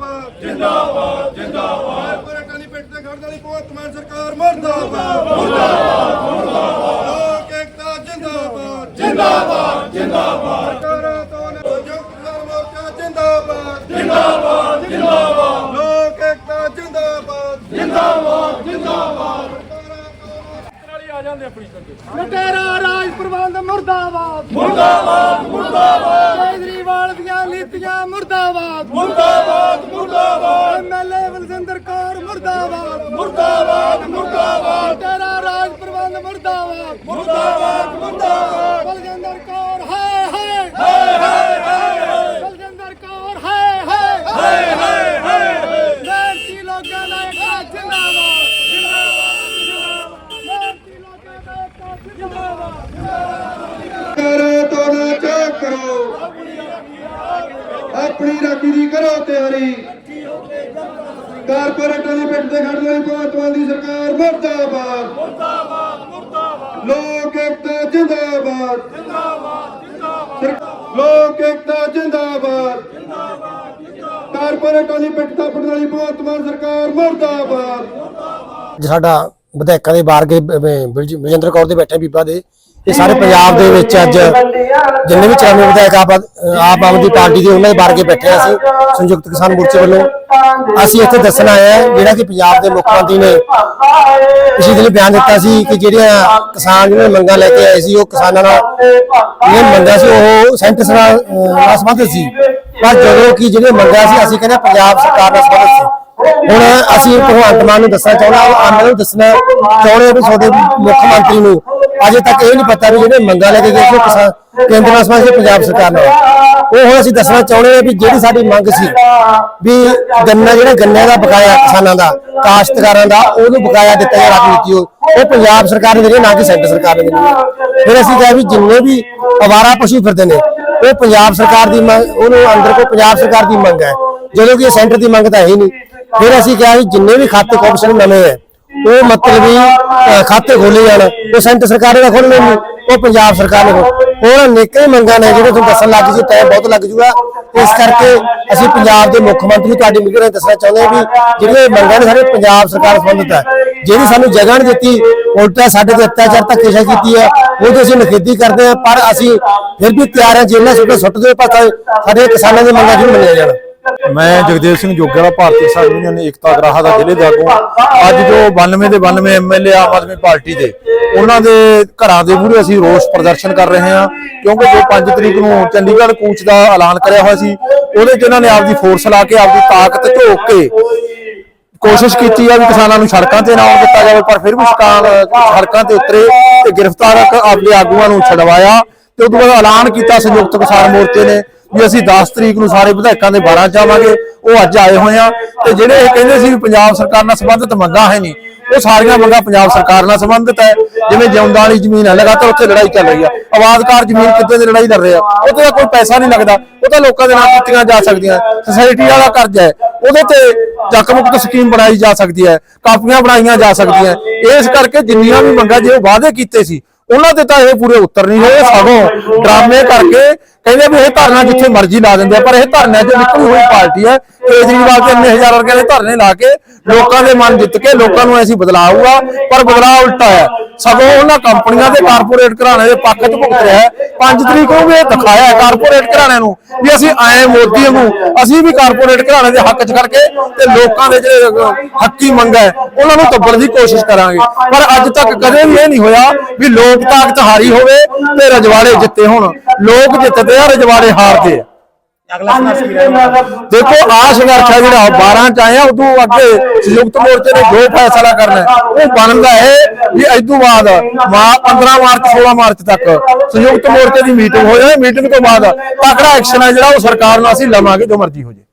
ਜਿੰਦਾਬਾਦ। ਜਿੰਦਾਬਾਦ ਜਿੰਦਾਬਾਦ। ਪਰਟਾਂ ਦੀ ਪਿੱਠ ਤੇ ਖੜਨ ਵਾਲੀ ਭਗਵੰਤ ਮਾਨ ਸਰਕਾਰ ਮਰਦਾਬਾਦ। ਮਰਦਾਬਾਦ ਮਰਦਾਬਾਦ। ਲੋਕ ਏਕਤਾ ਜਿੰਦਾਬਾਦ। ਜਿੰਦਾਬਾਦ ਜਿੰਦਾਬਾਦ। ਸਰਕਾਰਾਂ ਤੋਂ ਸੰਯੁਕਤ ਕਿਸਾਨ ਮੋਰਚਾ ਜਿੰਦਾਬਾਦ। ਜਿੰਦਾਬਾਦ ਜਿੰਦਾਬਾਦ। ਲੋਕ ਏਕਤਾ ਜਿੰਦਾਬਾਦ। ਜਿੰਦਾਬਾਦ ਜਿੰਦਾਬਾਦ। ਲਟੇਰਾ ਰਾਜ ਪ੍ਰਬੰਧ ਮੁਰਦਾਬਾਦ। ਮੁਰਦਾਬਾਦ ਮੁਰਦਾਬਾਦ। ਕੇਜਰੀਵਾਲ ਦੀਆਂ ਨੀਤੀਆਂ ਮੁਰਦਾਬਾਦ ਮੁਰਦਾਬਾਦ। ਮੁਰਦਾਬਾਦ। ਮੁਰਦਾਬਾਦ ਮੁਰਦਾਬਾਦ। ਲਟੇਰਾ ਰਾਜ ਪ੍ਰਬੰਧ ਮੁਰਦਾਬਾਦ। ਮੁਰਦਾਬਾਦ ਮੁਰਦਾਬਾਦ। ਬਲਜਿੰਦਰ ਕੌਰ ਹਾਏ ਹਾਏ। ਹਾਏ ਹਾਏ ਬਲਜਿੰਦਰ ਕੌਰ ਹਾਏ ਹਾਏ। ਹਾਏ ਹਾਏ ਹਾਏ ਮਿਹਨਤੀ ਲੋਕਾਂ ਦਾ ਇੱਕ ਜਿੰਦਾਬਾਦ ਜਿੰਦਾਬਾਦ। ਮਿਹਨਤੀ ਲੋਕਾਂ ਦਾ ਇੱਕ ਜਿੰਦਾਬਾਦ। ਕਰੋ ਤੋਂ ਨਾ ਚੈੱਕ ਕਰੋ। ਆਪਣੀ ਰਾਖੀ ਦੀ ਕਰੋ ਤਿਆਰੀ। ਕਾਰਪੋਰੇਟਾਂ ਦੀ ਪਿੱਠ ਤੇ ਖੜਨ ਵਾਲੀ ਭਗਵੰਤ ਮਾਨ ਦੀ ਸਰਕਾਰ ਮਰਦਾਬਾਦ। ਮਰਦਾਬਾਦ ਮਰਦਾਬਾਦ। ਲੋਕ ਏਕਤਾ ਜਿੰਦਾਬਾਦ। ਜਿੰਦਾਬਾਦ ਜਿੰਦਾਬਾਦ। ਲੋਕ ਏਕਤਾ ਜਿੰਦਾਬਾਦ। ਜਿੰਦਾਬਾਦ ਕਾਰਪੋਰੇਟਾਂ ਦੀ ਪਿੱਠ ਥਾਪਣ ਵਾਲੀ ਭਗਵੰਤ ਮਾਨ ਸਰਕਾਰ ਮਰਦਾਬਾਦ। ਸਾਡਾ ਵਿਧਾਇਕਾਂ ਦੇ ਬਾਰਗੇ ਬਲਜਿੰਦਰ ਕੌਰ ਦੇ ਬੈਠੇ ਬੀਬਾ ਦੇ। ਇਹ ਸਾਰੇ ਪੰਜਾਬ ਦੇ ਵਿੱਚ ਅੱਜ ਜਿੰਨੇ ਵੀ ਚਰਾਮੇ ਵਿਧਾਇਕ ਆਪ ਆਪ ਆਦਮੀ ਪਾਰਟੀ ਦੇ ਉਹਨਾਂ ਦੇ ਬਾਰਗੇ ਬੈਠੇ ਹਾਂ ਅਸੀਂ, ਸੰਯੁਕਤ ਕਿਸਾਨ ਮੋਰਚੇ ਵੱਲੋਂ। ਅਸੀਂ ਇੱਥੇ ਦੱਸਣ ਆਏ ਹਾਂ ਜਿਹੜਾ ਕਿ ਪੰਜਾਬ ਦੇ ਮੁੱਖ ਮੰਤਰੀ ਨੇ ਪਿਛਲੇ ਦਿਨ ਬਿਆਨ ਦਿੱਤਾ ਸੀ ਕਿ ਜਿਹੜੀਆਂ ਕਿਸਾਨ ਜਿਹੜੇ ਮੰਗਾਂ ਲੈ ਕੇ ਆਏ ਸੀ, ਉਹ ਕਿਸਾਨਾਂ ਨਾਲ ਇਹ ਮੰਗਾਂ ਸੀ, ਉਹ ਸੈਂਟਰ ਨਾਲ ਸੰਬੰਧਿਤ ਸੀ। ਪਰ ਜਦੋਂ ਕਿ ਜਿਹੜੇ ਮੰਗਾਂ ਸੀ, ਅਸੀਂ ਕਹਿੰਦੇ ਪੰਜਾਬ ਸਰਕਾਰ ਨਾਲ ਸੰਬੰਧਿਤ ਸੀ। ਹੁਣ ਅਸੀਂ ਭਗਵੰਤ ਮਾਨ ਨੂੰ ਦੱਸਣਾ ਚਾਹੁੰਦਾ ਆਮ ਨੂੰ ਦੱਸਣਾ ਚਾਹੁੰਦੇ ਹਾਂ ਵੀ ਸਾਡੇ ਮੁੱਖ ਮੰਤਰੀ ਨੂੰ ਅਜੇ ਤੱਕ ਇਹ ਨਹੀਂ ਪਤਾ ਵੀ ਜਿਹੜੇ ਮੰਗਾਂ ਲੈ ਕੇ ਗਏ ਸੀ ਕੇਂਦਰ ਨਾਲ ਸੰਬੰਧਿਤ ਪੰਜਾਬ ਸਰਕਾਰ ਨਾਲ। ਉਹ ਹੁਣ ਅਸੀਂ ਦੱਸਣਾ ਚਾਹੁੰਦੇ ਹਾਂ ਵੀ ਜਿਹੜੀ ਸਾਡੀ ਮੰਗ ਸੀ ਵੀ ਗੰਨਾ ਜਿਹੜਾ ਗੰਨੇ ਦਾ ਬਕਾਇਆ ਕਿਸਾਨਾਂ ਦਾ, ਕਾਸ਼ਤਕਾਰਾਂ ਦਾ, ਉਹਨੂੰ ਬਕਾਇਆ ਦਿੱਤਾ ਜਾ ਰਾਜਨੀਤੀ ਉਹ ਪੰਜਾਬ ਸਰਕਾਰ ਨੇ ਦੇਣੀ ਨਾ ਕਿ ਸੈਂਟਰ ਸਰਕਾਰ ਨੇ ਦੇਣੀ ਫਿਰ ਅਸੀਂ ਕਿਹਾ ਵੀ ਜਿੰਨੇ ਵੀ ਅਵਾਰਾ ਪਸ਼ੂ ਫਿਰਦੇ ਨੇ, ਉਹ ਪੰਜਾਬ ਸਰਕਾਰ ਦੀ ਮੰਗ ਉਹਨੂੰ ਅੰਦਰ ਕੋ ਪੰਜਾਬ ਸਰਕਾਰ ਦੀ ਮੰਗ ਹੈ। ਜਦੋਂ ਕਿ ਇਹ ਸੈਂਟਰ ਦੀ ਮੰਗ ਤਾਂ ਹੈ ਹੀ ਨਹੀਂ। ਫਿਰ ਅਸੀਂ ਕਿਹਾ ਵੀ ਜਿੰਨੇ ਵੀ ਖਾਤੇ ਕਾਰਪੋਰੇਸ਼ਨ ਨਵੇਂ ਹੈ, ਉਹ ਮਤਲਬ ਵੀ ਖਾਤੇ ਖੋਲੇ ਜਾਣ ਉਹ ਸੈਂਟਰ ਸਰਕਾਰ ਨੇ ਖੋਲਣੇ ਨਹੀਂ ਉਹ ਪੰਜਾਬ ਸਰਕਾਰ ਨੇ ਖੋਲ੍ਹਣੇ। ਹੁਣ ਨਿੱਕੇ ਮੰਗਾਂ ਨੇ ਜਿਹੜੇ ਤੁਹਾਨੂੰ ਦੱਸਣ ਲੱਗ ਜੀ ਟਾਈਮ ਬਹੁਤ ਲੱਗ ਜੂਗਾ ਇਸ ਕਰਕੇ ਅਸੀਂ ਪੰਜਾਬ ਦੇ ਮੁੱਖ ਮੰਤਰੀ ਤੁਹਾਡੀ ਮੀਡੀਆ ਰਾਹੀਂ ਦੱਸਣਾ ਚਾਹੁੰਦੇ ਹਾਂ ਵੀ ਜਿਹੜੀਆਂ ਮੰਗਾਂ ਨੇ ਸਾਰੇ ਪੰਜਾਬ ਸਰਕਾਰ ਸੰਬੰਧਿਤ ਹੈ, ਜਿਹੜੀ ਸਾਨੂੰ ਜਗ੍ਹਾ ਨਹੀਂ ਦਿੱਤੀ, ਉਲਟਾ ਸਾਡੇ ਤੇ ਅਤਿਆਚਾਰ ਧੱਕੇਸ਼ਾਹੀ ਕੀਤੀ ਹੈ ਉਹਦੀ ਅਸੀਂ ਨਿਖੇਧੀ ਕਰਦੇ ਹਾਂ, ਪਰ ਅਸੀਂ ਫਿਰ ਵੀ ਤਿਆਰ ਹਾਂ, ਜੇ ਸੁੱਟੇ ਸੁੱਟ ਦੇ ਪਾਸੇ ਸਾਡੇ ਕਿਸਾਨਾਂ ਦੀਆਂ ਮੰਗਾਂ ਜ਼ਰੂਰ ਮੰਨੀਆਂ ਜਾਣ ਮੈਂ ਜਗਦੇਵ ਸਿੰਘ ਜੋਗਿਆਲਾ ਭਾਰਤੀ ਕਿਸਾਨ ਯੂਨੀਅਨ ਏਕਤਾ ਗਰਾਹਾ ਦਾ ਜ਼ਿਲ੍ਹੇ ਦਾ ਆਗੂ ਅੱਜ ਜੋ 92 ਦੇ 92 ਐਮਐਲਏ ਆਮ ਆਦਮੀ ਪਾਰਟੀ ਦੇ, ਉਹਨਾਂ ਦੇ ਘਰਾਂ ਦੇ ਮੂਹਰੇ ਅਸੀਂ ਰੋਸ ਪ੍ਰਦਰਸ਼ਨ ਕਰ ਰਹੇ ਹਾਂ, ਕਿਉਂਕਿ ਜੋ 5 ਤਰੀਕ ਨੂੰ ਚੰਡੀਗੜ੍ਹ ਕੂਚ ਦਾ ਐਲਾਨ ਕਰਿਆ ਹੋਇਆ ਸੀ, ਉਹਦੇ 'ਚ ਇਹਨਾਂ ਨੇ ਆਪਦੀ ਫੋਰਸ ਲਾ ਕੇ, ਆਪਦੀ ਤਾਕਤ ਝੋਕ ਕੇ ਕੋਸ਼ਿਸ਼ ਕੀਤੀ ਆ ਵੀ ਕਿਸਾਨਾਂ ਨੂੰ ਸੜਕਾਂ ਤੇ ਨਾ ਆਉਣ ਦਿੱਤਾ ਜਾਵੇ, ਪਰ ਫਿਰ ਵੀ ਕਿਸਾਨ ਸੜਕਾਂ ਤੇ ਉਤਰੇ ਤੇ ਗ੍ਰਿਫਤਾਰ ਕ- ਆਪਣੇ ਆਗੂਆਂ ਨੂੰ ਛਡਵਾਇਆ ਤੇ ਉਦੋਂ ਬਾਅਦ ਐਲਾਨ ਕੀਤਾ ਸੰਯੁਕਤ ਕਿਸਾਨ ਮੋਰਚੇ ਨੇ। ਵੀ ਅਸੀਂ 10 ਤਰੀਕ ਨੂੰ ਸਾਰੇ ਵਿਧਾਇਕਾਂ ਦੇ 12 ਚਾਵਾਂਗੇ ਉਹ ਅੱਜ ਆਏ ਹੋਏ ਆ ਤੇ ਜਿਹੜੇ ਇਹ ਕਹਿੰਦੇ ਸੀ ਵੀ ਪੰਜਾਬ ਸਰਕਾਰ ਨਾਲ ਸੰਬੰਧਿਤ ਮੰਗਾਂ ਹੈ ਨਹੀਂ, ਉਹ ਸਾਰੀਆਂ ਮੰਗਾਂ ਪੰਜਾਬ ਸਰਕਾਰ ਨਾਲ ਸੰਬੰਧਿਤ ਹੈ, ਜਿਵੇਂ ਜਿਉਂਦਾਂ ਵਾਲੀ ਜ਼ਮੀਨ ਹੈ, ਲਗਾਤਾਰ ਉੱਥੇ ਲੜਾਈ ਚੱਲ ਰਹੀ ਆ, ਆਬਾਦਕਾਰ ਜ਼ਮੀਨ ਕਿੱਦਾਂ ਦੀ ਲੜਾਈ ਲੜ ਰਹੇ ਆ ਉਹਤੇ ਤਾਂ ਕੋਈ ਪੈਸਾ ਨਹੀਂ ਲੱਗਦਾ, ਉਹ ਤਾਂ ਲੋਕਾਂ ਦੇ ਨਾਲ ਕੀਤੀਆਂ ਜਾ ਸਕਦੀਆਂ ਸੁਸਾਇਟੀ ਵਾਲਾ ਕਰਜ਼ਾ ਹੈ, ਉਹਦੇ ਤੇ ਚੱਕ ਮੁਕਤ ਸਕੀਮ ਬਣਾਈ ਜਾ ਸਕਦੀ ਹੈ, ਕਾਪੀਆਂ ਬਣਾਈਆਂ ਜਾ ਸਕਦੀਆਂ, ਇਸ ਕਰਕੇ ਜਿੰਨੀਆਂ ਵੀ ਮੰਗਾਂ ਜੇ ਉਹ ਵਾਅਦੇ ਕੀਤੇ ਸੀ ਉਹਨਾਂ ਤੇ ਤਾਂ ਇਹ ਪੂਰੇ ਉੱਤਰ ਨਹੀਂ ਹੋਏ ਸਗੋਂ ਡਰਾਮੇ ਕਰਕੇ ਕਹਿੰਦੇ ਵੀ ਇਹ ਧਰਨਾ ਜਿੱਥੇ ਮਰਜ਼ੀ ਲਾ ਦਿੰਦੇ ਆ ਪਰ ਇਹ ਧਰਨਿਆਂ 'ਚ ਨਿਕਲੀ ਹੋਈ ਪਾਰਟੀ ਹੈ। ਕੇਜਰੀਵਾਲ ਤੇ ਇੰਨੇ ਹਜ਼ਾਰ ਵਰਗੇ ਦੇ ਧਰਨੇ ਲਾ ਕੇ ਲੋਕਾਂ ਦੇ ਮਨ ਜਿੱਤ ਕੇ ਲੋਕਾਂ ਨੂੰ ਐਸੀ ਬਦਲਾਅ ਆਊਗਾ ਪਰ ਬਦਲਾਅ ਉਲਟਾ ਹੈ। ਸਗੋਂ ਉਹਨਾਂ ਕੰਪਨੀਆਂ ਦੇ ਕਾਰਪੋਰੇਟ ਘਰਾਣੇ ਦੇ ਪੱਖ 'ਚ ਭੁਗਤ ਰਿਹਾ ਹੈ। 5 ਤਰੀਕ ਨੂੰ ਵੀ ਇਹ ਦਿਖਾਇਆ ਕਾਰਪੋਰੇਟ ਘਰਾਣਿਆਂ ਨੂੰ ਵੀ ਅਸੀਂ ਆਏ ਮੋਦੀ ਨੂੰ ਅਸੀਂ ਵੀ ਕਾਰਪੋਰੇਟ ਘਰਾਣੇ ਦੇ ਹੱਕ 'ਚ ਖੜ ਕੇ ਤੇ ਲੋਕਾਂ ਦੇ ਜਿਹੜੇ ਹੱਕੀ ਮੰਗਾਂ ਹੈ, ਉਹਨਾਂ ਨੂੰ ਦੱਬਣ ਦੀ ਕੋਸ਼ਿਸ਼ ਕਰਾਂਗੇ। ਪਰ ਅੱਜ ਤੱਕ ਕਦੇ ਵੀ ਇਹ ਨਹੀਂ ਹੋਇਆ ਵੀ ਲੋਕ ਤਾਕਤ ਹਾਰੀ ਹੋਵੇ ਤੇ ਰਜਵਾੜੇ ਜਿੱਤੇ ਹੋਣ। ਲੋਕ ਜਿੱਤਦੇ ਆ, ਰਜਵਾੜੇ ਹਾਰਦੇ ਆ। ਦੇਖੋ ਆ ਸੰਘਰਸ਼ ਹੈ ਜਿਹੜਾ 12 ਚ ਆਇਆ ਉਦੋਂ ਅੱਗੇ ਸੰਯੁਕਤ ਮੋਰਚੇ ਨੇ ਜੋ ਫੈਸਲਾ ਕਰਨਾ ਉਹ ਬਣਦਾ ਹੈ ਵੀ ਇਸ ਤੋਂ ਬਾਅਦ ਮਾ- 15 ਮਾਰਚ 16 ਮਾਰਚ ਤੱਕ ਸੰਯੁਕਤ ਮੋਰਚੇ ਦੀ ਮੀਟਿੰਗ ਹੋ ਜਾਏ ਮੀਟਿੰਗ ਤੋਂ ਬਾਅਦ ਤਕੜਾ ਐਕਸ਼ਨ ਹੈ ਜਿਹੜਾ ਉਹ ਸਰਕਾਰ ਨਾਲ ਅਸੀਂ ਲਵਾਂਗੇ ਜੋ ਮਰਜ਼ੀ ਹੋ ਜਾਏ।